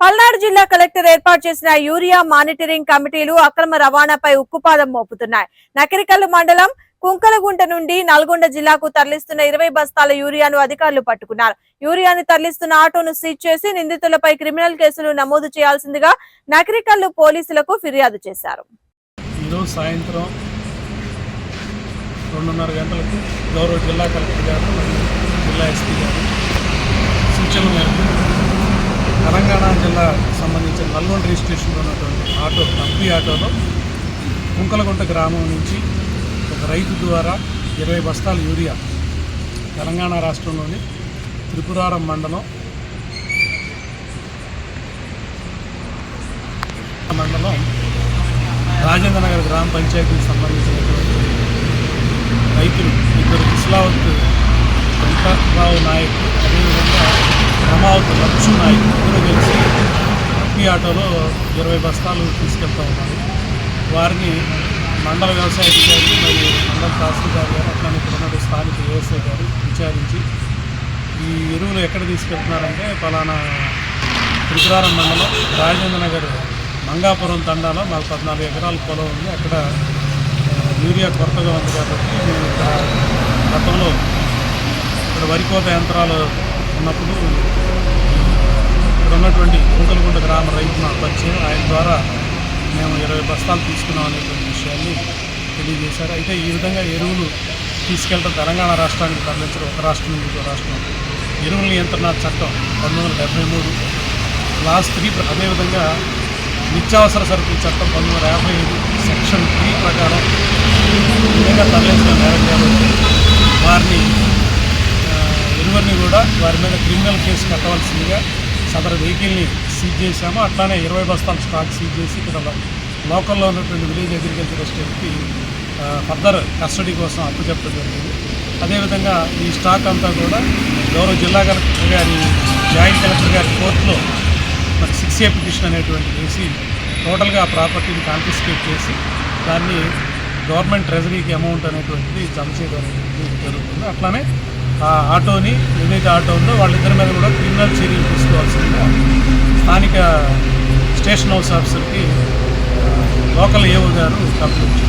పల్నాడు జిల్లా కలెక్టర్ ఏర్పాటు చేసిన యూరియా మానిటరింగ్ కమిటీలు అక్రమ రవాణాపై ఉక్కుపాదం మోపుతున్నాయి. నకిరికల్లు మండలం కుంకలగుంట నుండి నల్గొండ జిల్లాకు తరలిస్తున్న ఇరవై బస్తాల యూరియాను అధికారులు పట్టుకున్నారు. యూరియాను తరలిస్తున్న ఆటోను సీజ్ చేసి నిందితులపై క్రిమినల్ కేసులు నమోదు చేయాల్సిందిగా నకిరికల్లు పోలీసులకు ఫిర్యాదు చేశారు. సాయంత్రం రెండున్నర గంటలకు గౌరవ జిల్లా కలెక్టర్ గారు జిల్లా ఎస్పీ గారు సూచనల మేరకు తెలంగాణ జిల్లా సంబంధించిన నల్గొండ రిజిస్ట్రేషన్లో ఉన్నటువంటి ఆటో కంపీ ఆటోలో కుంకలగుంట గ్రామం నుంచి ఒక రైతు ద్వారా ఇరవై బస్తాల యూరియా తెలంగాణ రాష్ట్రంలోని త్రిపురారం మండలం మండలం రాజేంద్ర నగర్ గ్రామ పంచాయతీకి సంబంధించినటువంటి రైతులు ఇద్దరు ఇస్లావత్ వెంకట్రావు నాయక్ అదేవిధంగా రమావత్ లక్ష్మీ నాయక్ కలిసి ఎంపీ ఆటోలో ఇరవై బస్తాలు తీసుకెళ్తా ఉన్నారు. వారిని మండల వ్యవసాయ అధికారి మరియు మండల తహసీల్దార్ గారు అట్లానే ఇక్కడ స్థానిక వ్యవసాయ గారు విచారించి ఈ ఎరువులు ఎక్కడ తీసుకెళ్తున్నారంటే పలానా త్రిపురారం మండలం రాజేంద్ర నగర్ మంగాపురం తండాలో మాకు పద్నాలుగు ఎకరాల పొలం ఉంది. అక్కడ యూరియా కొరతగా ఉంది కాబట్టి మేము గతంలో ఇక్కడ వరి కోత యంత్రాలు ఉన్నప్పుడు ఉన్నటువంటి కుంకలగుంట గ్రామ రైతు నాకు పరిచయం. ఆయన ద్వారా మేము ఇరవై బస్తాలు తీసుకున్నాం అనేటువంటి విషయాన్ని తెలియజేశారు. అయితే ఈ విధంగా ఎరువులు తీసుకెళ్ళడం తెలంగాణ రాష్ట్రానికి తరలించడం ఒక రాష్ట్రం నుంచి ఇంకో రాష్ట్రం. ఎరువుల నియంత్రణ చట్టం పంతొమ్మిది వందల డెబ్బై మూడు. క్లాస్ త్రీ అదేవిధంగా నిత్యావసర సరుకుల చట్టం పంతొమ్మిది వందల యాభై ఐదు సెక్షన్ త్రీ ప్రకారం విధంగా తరలించడం నేరం కాబట్టి వారిని ఇరువురిని కూడా వారి మీద క్రిమినల్ కేసు కట్టవలసిందిగా సదరు వెహికల్ని సీజ్ చేశాము. అట్లానే ఇరవై బస్తాల స్టాక్ సీజ్ చేసి ఇక్కడ లోకల్లో ఉన్నటువంటి విలేజ్ అగ్రికల్చర్ ఎస్టేట్కి ఫర్దర్ కస్టడీ కోసం అప్పచెప్పడం జరిగింది. అదేవిధంగా ఈ స్టాక్ అంతా కూడా గౌరవ జిల్లా కలెక్టర్ గారి జాయింట్ కలెక్టర్ గారి కోర్టులో మరి సిక్స్ ఏ పిటిషన్ అనేటువంటి వేసి టోటల్గా ఆ ప్రాపర్టీని కాన్ఫిస్కేట్ చేసి దాన్ని గవర్నమెంట్ ట్రెజరీకి అమౌంట్ అనేటువంటిది జమ చేయడం జరుగుతుంది. అట్లానే ఆటోని ఏదైతే ఆటో ఉందో వాళ్ళిద్దరి మీద కూడా క్రిమినల్ చర్యలు తీసుకోవాల్సిందిగా స్థానిక స్టేషన్ హౌస్ ఆఫీసర్కి లోకల్ ఏఓ గారు కంప్లైంట్